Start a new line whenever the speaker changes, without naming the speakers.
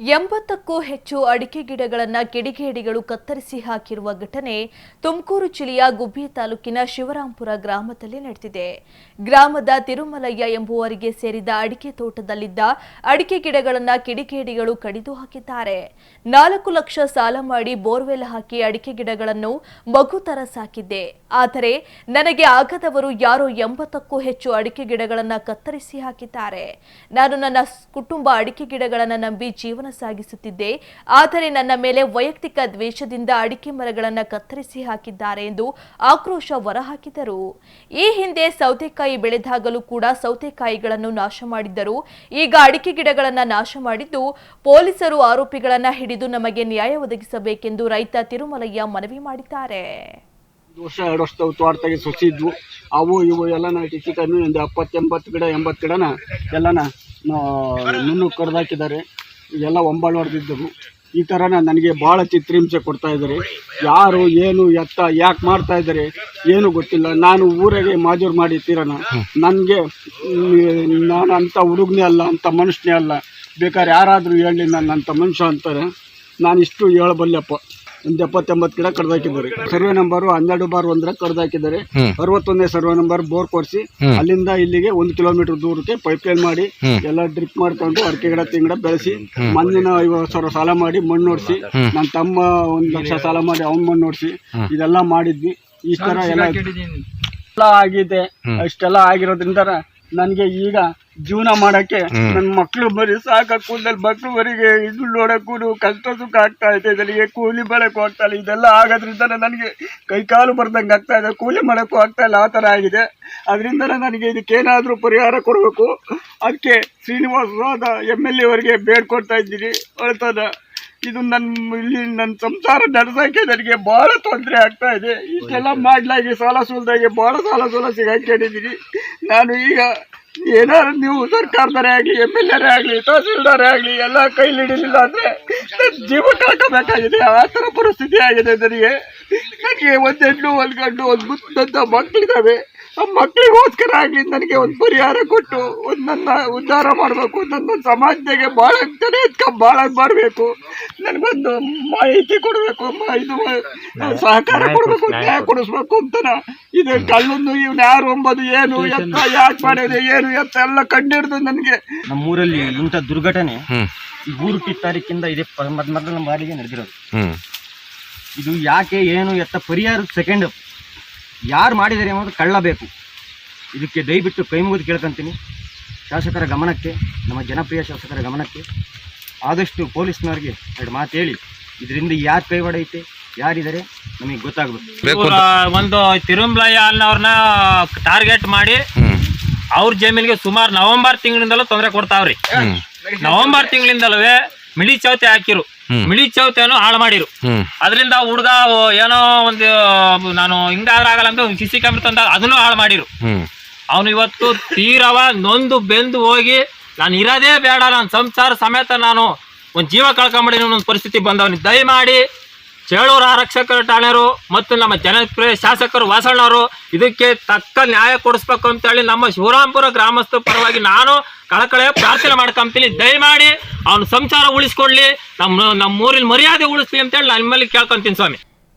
ಎಂಬತ್ತಕ್ಕೂ ಹೆಚ್ಚು ಅಡಿಕೆ ಗಿಡಗಳನ್ನ ಕಿಡಿಗೇಡಿಗಳು ಕತ್ತರಿಸಿ ಹಾಕಿರುವ ಘಟನೆ ತುಮಕೂರು ಜಿಲ್ಲೆಯ ಗುಬ್ಬಿ ತಾಲೂಕಿನ ಶಿವರಾಂಪುರ ಗ್ರಾಮದಲ್ಲಿ ನಡೆದಿದೆ. ಗ್ರಾಮದ ತಿರುಮಲಯ್ಯ ಎಂಬುವರಿಗೆ ಸೇರಿದ ಅಡಿಕೆ ತೋಟದಲ್ಲಿದ್ದ ಅಡಿಕೆ ಗಿಡಗಳನ್ನ ಕಿಡಿಗೇಡಿಗಳು ಕಡಿದು ಹಾಕಿದ್ದಾರೆ. ನಾಲ್ಕು ಲಕ್ಷ ಸಾಲ ಮಾಡಿ ಬೋರ್ವೆಲ್ ಹಾಕಿ ಅಡಿಕೆ ಗಿಡಗಳನ್ನು ಮಗು ತರ ಸಾಕಿದ್ದೆ. ಆದರೆ ನನಗೆ ಆಗದವರು ಯಾರೋ ಎಂಬತ್ತಕ್ಕೂ ಹೆಚ್ಚು ಅಡಿಕೆ ಗಿಡಗಳನ್ನ ಕತ್ತರಿಸಿ ಹಾಕಿದ್ದಾರೆ. ನಾನು ನನ್ನ ಕುಟುಂಬ ಅಡಿಕೆ ಗಿಡಗಳನ್ನು ನಂಬಿ ಜೀವನ ಸಾಗಿಸುತ್ತಿದ್ದೆ. ಆದರೆ ನನ್ನ ಮೇಲೆ ವೈಯಕ್ತಿಕ ದ್ವೇಷದಿಂದ ಅಡಿಕೆ ಮರಗಳನ್ನು ಕತ್ತರಿಸಿ ಹಾಕಿದ್ದಾರೆ ಎಂದು ಆಕ್ರೋಶ ಹೊರಹಾಕಿದರು. ಈ ಹಿಂದೆ ಸೌತೆಕಾಯಿ ಬೆಳೆದಾಗಲೂ ಕೂಡ ಸೌತೆಕಾಯಿಗಳನ್ನು ನಾಶ ಮಾಡಿದ್ದರು. ಈಗ ಅಡಿಕೆ ಗಿಡಗಳನ್ನು ನಾಶ ಮಾಡಿದ್ದು ಪೊಲೀಸರು ಆರೋಪಿಗಳನ್ನು ಹಿಡಿದು ನಮಗೆ ನ್ಯಾಯ ಒದಗಿಸಬೇಕೆಂದು ರೈತ ತಿರುಮಲಯ್ಯ ಮನವಿ ಮಾಡಿದ್ದಾರೆ.
ವರ್ಷ, ಎರಡು ವರ್ಷ ಅವು ಇವು ಟಿಚಿಕನ್ನು ಒಂದು ಎಪ್ಪತ್ತೆಂಬತ್ತು ಗಿಡ, ಎಂಬತ್ತು ಗಿಡನ ಎಲ್ಲನ ನುಣ್ಣು ಕಡ್ದಾಕಿದ್ದಾರೆ. ಇವೆಲ್ಲ ಒಂಬಾಳು ಹೊಡೆದಿದ್ದವು ಈ ಥರನ ನನಗೆ ಭಾಳ ಚಿತ್ರಹಿಂಸೆ ಕೊಡ್ತಾ ಇದ್ದಾರೆ. ಯಾರು, ಏನು, ಎತ್ತ, ಯಾಕೆ ಮಾಡ್ತಾ ಇದ್ದಾರೆ ಏನು ಗೊತ್ತಿಲ್ಲ. ನಾನು ಊರಿಗೆ ಮಾಜೂರು ಮಾಡಿ ತೀರನ ನನಗೆ, ನಾನು ಅಂಥ ಹುಡುಗನೇ ಅಲ್ಲ ಅಂಥ ಮನುಷ್ಯನೇ ಅಲ್ಲ. ಬೇಕಾದ್ರೆ ಯಾರಾದರೂ ಹೇಳಿ ನಾನು ಅಂಥ ಮನುಷ್ಯ ಅಂತಾರೆ. ನಾನು ಇಷ್ಟು ಹೇಳಬಲ್ಲೆಪ್ಪ. ಒಂದು ಎಪ್ಪತ್ತೆಂಬತ್ತು ಗಿಡ ಕಡ್ದಾಕಿದ್ದಾರೆ. ಸರ್ವೆ ನಂಬರ್ ಹನ್ನೆರಡು ಬಾರ್ ಒಂದರ ಕಡ್ದಾಕಿದ್ದಾರೆ. ಅರವತ್ತೊಂದನೇ ಸರ್ವೆ ನಂಬರ್ ಬೋರ್ ಕೊಡಿಸಿ ಅಲ್ಲಿಂದ ಇಲ್ಲಿಗೆ ಒಂದು ಕಿಲೋಮೀಟರ್ ದೂರಕ್ಕೆ ಪೈಪ್ ಲೈನ್ ಮಾಡಿ ಎಲ್ಲ ಡ್ರಿಪ್ ಮಾಡ್ಕೊಂಡು ಅಡಿಕೆ ಗಿಡ ತಿಂಗಡ ಬೆಳೆಸಿ ಮಣ್ಣಿನ ಐವತ್ತು ಸಾವಿರ ಸಾಲ ಮಾಡಿ ಮಣ್ಣು ನೋಡಿಸಿ ನನ್ನ ತಮ್ಮ ಒಂದು ಲಕ್ಷ ಸಾಲ ಮಾಡಿ ಅವ್ನ ಮಣ್ಣು ನೋಡಿಸಿ ಇದೆಲ್ಲ ಮಾಡಿದ್ವಿ. ಈ ತರ ಎಲ್ಲ ಎಲ್ಲ ಆಗಿದೆ. ಅಷ್ಟೆಲ್ಲ ಆಗಿರೋದ್ರಿಂದ ನನಗೆ ಈಗ ಜೀವನ ಮಾಡಕ್ಕೆ ನನ್ನ ಮಕ್ಕಳು ಬರೀ ಸಾಕ ಕೂದಲ್ ಮಕ್ಳು ಬರಿಗೆ ಇದು ನೋಡಕ್ಕೂ ಕಷ್ಟ ಸುಖ ಆಗ್ತಾ ಇದೆ ಇದರಿಗೆ ಕೂಲಿ ಮಾಡಕ್ಕೂ ಆಗ್ತಾ ಇಲ್ಲ ಇದೆಲ್ಲ ಆಗೋದ್ರಿಂದ ನನಗೆ ಕೈ ಕಾಲು ಬರ್ದಂಗೆ ಆಗ್ತಾ ಇದೆ ಕೂಲಿ ಮಾಡಕ್ಕೂ ಆಗ್ತಾ ಇಲ್ಲ ಆ ಥರ ಆಗಿದೆ. ಅದರಿಂದ ನನಗೆ ಇದಕ್ಕೇನಾದರೂ ಪರಿಹಾರ ಕೊಡಬೇಕು. ಅದಕ್ಕೆ ಶ್ರೀನಿವಾಸರಾದ ಎಂ ಎಲ್ ಎವರಿಗೆ ಬೇಡ್ಕೊಡ್ತಾ ಇದ್ದೀನಿ. ಹೇಳ್ತದ ಇದು ನನ್ನ ಇಲ್ಲಿ ನನ್ನ ಸಂಸಾರ ನಡೆಸೋಕೆ ನನಗೆ ಭಾಳ ತೊಂದರೆ ಆಗ್ತಾ ಇದೆ. ಇಷ್ಟೆಲ್ಲ ಮಾಡ್ಲಾಗಿ ಸಾಲ ಸೂಲದಾಗೆ ಭಾಳ ಸಾಲ ಸೂಲ ಸಿಗಾಕೊಂಡಿದ್ದೀನಿ ನಾನು ಈಗ ಏನಾದ್ರು ನೀವು ಸರ್ಕಾರದವರೇ ಆಗಲಿ, ಎಂ ಎಲ್ ಎರೇ ಆಗಲಿ, ತಹಸೀಲ್ದಾರೇ ಆಗಲಿ, ಎಲ್ಲ ಕೈಲಿ ಹಿಡಿಲಿಲ್ಲ ಅಂದರೆ ನನ್ನ ಜೀವ ಕಳ್ಕೋಬೇಕಾಗಿದೆ. ಆ ಥರ ಪರಿಸ್ಥಿತಿ ಆಗಿದೆ ನನಗೆ. ನನಗೆ ಒಂದು ಹೆಣ್ಣು ಒಂದು ಗಂಡು, ಒಂದು ಮುತ್ತಂತ ಮಕ್ಕಳಿದ್ದಾವೆ ಆ ಮಕ್ಕಳಿಗೋಸ್ಕರ ಆಗಲಿ ನನಗೆ ಒಂದು ಪರಿಹಾರ ಕೊಟ್ಟು ಒಂದು ನನ್ನ ಉದ್ಧಾರ ಮಾಡಬೇಕು ನನ್ನ ಸಮಾಜದಾಗೆ ಭಾಳ ತಡೆ ಇದ್ಕ ಭಾಳ ಮಾಡಬೇಕು. ನನಗೊಂದು ಮಾಹಿತಿ ಕೊಡಬೇಕು ಇದು ಸಹಕಾರ ಕೊಡಬೇಕು ನ್ಯಾಯ ಕೊಡಿಸ್ಬೇಕು ಅಂತಾನ. ಇದು ಕಳ್ಳನ್ನು ಇವ್ನು ಯಾರು ಒಂಬದು ಏನು ಎತ್ತ ಯಾಕೆ ಮಾಡಿದೆ ಏನು ಎತ್ತ ಎಲ್ಲ ಕಂಡಿಡ್ದು ನನಗೆ.
ನಮ್ಮೂರಲ್ಲಿ ಇಂಥ ದುರ್ಘಟನೆ ಈ ಮೂರು ತಾರೀಕಿಂದ ಇದೆ ಮೊದಲ ಬಾರಿಗೆ ನಡೆದಿರೋದು. ಇದು ಯಾಕೆ ಏನು ಎತ್ತ ಪರಿಹಾರ ಸೆಕೆಂಡ್ ಯಾರು ಮಾಡಿದ್ದಾರೆ ಅನ್ನೋದು ಕಳ್ಳಬೇಕು. ಇದಕ್ಕೆ ದಯವಿಟ್ಟು ಕೈ ಮುಗಿದು ಕೇಳ್ಕೊಂತೀನಿ. ಶಾಸಕರ ಗಮನಕ್ಕೆ ನಮ್ಮ ಜನಪ್ರಿಯ ಶಾಸಕರ ಗಮನಕ್ಕೆ ಆದಷ್ಟು ಪೊಲೀಸ್ನವ್ರಿಗೆ ಎರಡು ಮಾತು ಹೇಳಿ. ಇದರಿಂದ ಯಾರು ಕೈ ಹೊಡೆಯುತ್ತೆ ಯಾರಿದ್ದಾರೆ ನಮಗೆ ಗೊತ್ತಾಗಬೇಕು.
ಒಂದು ತಿರುಮಲಯ್ಯ ಅನ್ನೋರ್ನ ಟಾರ್ಗೆಟ್ ಮಾಡಿ ಅವ್ರ ಜಮೀನಿಗೆ ಸುಮಾರು ನವೆಂಬರ್ ತಿಂಗಳಿಂದಲೂ ತೊಂದರೆ ಕೊಡ್ತಾವ್ರಿ. ನವೆಂಬರ್ ತಿಂಗಳಿಂದಲೂ ಮಿಡಿ ಚೌತಿ ಹಾಕಿರು. ಮಿಡಿ ಚೌತಿಯನ್ನು ಹಾಳು ಮಾಡಿರು. ಅದರಿಂದ ಹುಡುಗ ಏನೋ ಒಂದು ನಾನು ಹಿಂಗಾದ್ರಾಗಲ್ಲ ಅಂತ ಒಂದು ಸಿ ಸಿ ಕ್ಯಾಮ್ರಾ ತಂದ ಅದನ್ನು ಹಾಳು ಮಾಡಿರು. ಅವನು ಇವತ್ತು ತೀರವ ನೊಂದು ಬೆಂದು ಹೋಗಿ ನಾನು ಇರೋದೇ ಬೇಡ ನನ್ನ ಸಂಸಾರ ಸಮೇತ ನಾನು ಒಂದು ಜೀವ ಕಳ್ಕೊಂಬಿಡಿ ಒಂದು ಪರಿಸ್ಥಿತಿ ಬಂದವನಿ. ದಯಮಾಡಿ ಚೇಳೂರು ಆರಕ್ಷಕರ ಠಾಣೆಯರು ಮತ್ತು ನಮ್ಮ ಜನಪ್ರಿಯ ಶಾಸಕರು ವಾಸಣ್ಣವರು ಇದಕ್ಕೆ ತಕ್ಕ ನ್ಯಾಯ ಕೊಡಿಸ್ಬೇಕು ಅಂತೇಳಿ ನಮ್ಮ ಶಿವರಾಂಪುರ ಗ್ರಾಮಸ್ಥರ ಪರವಾಗಿ ನಾನು ಕಳಕಳೆ ಪ್ರಾರ್ಥನೆ ಮಾಡ್ಕೊಂತೀನಿ ದಯಮಾಡಿ ಅವನ ಸಂಸಾರ ಉಳಿಸ್ಕೊಡ್ಲಿ. ನಮ್ಮ ನಮ್ಮ ಊರಿನ ಮರ್ಯಾದೆ ಉಳಿಸ್ಲಿ ಅಂತೇಳಿ ನಾನು ನಿಮ್ಮಲ್ಲಿ ಕೇಳ್ಕೊಂತೀನಿ ಸ್ವಾಮಿ.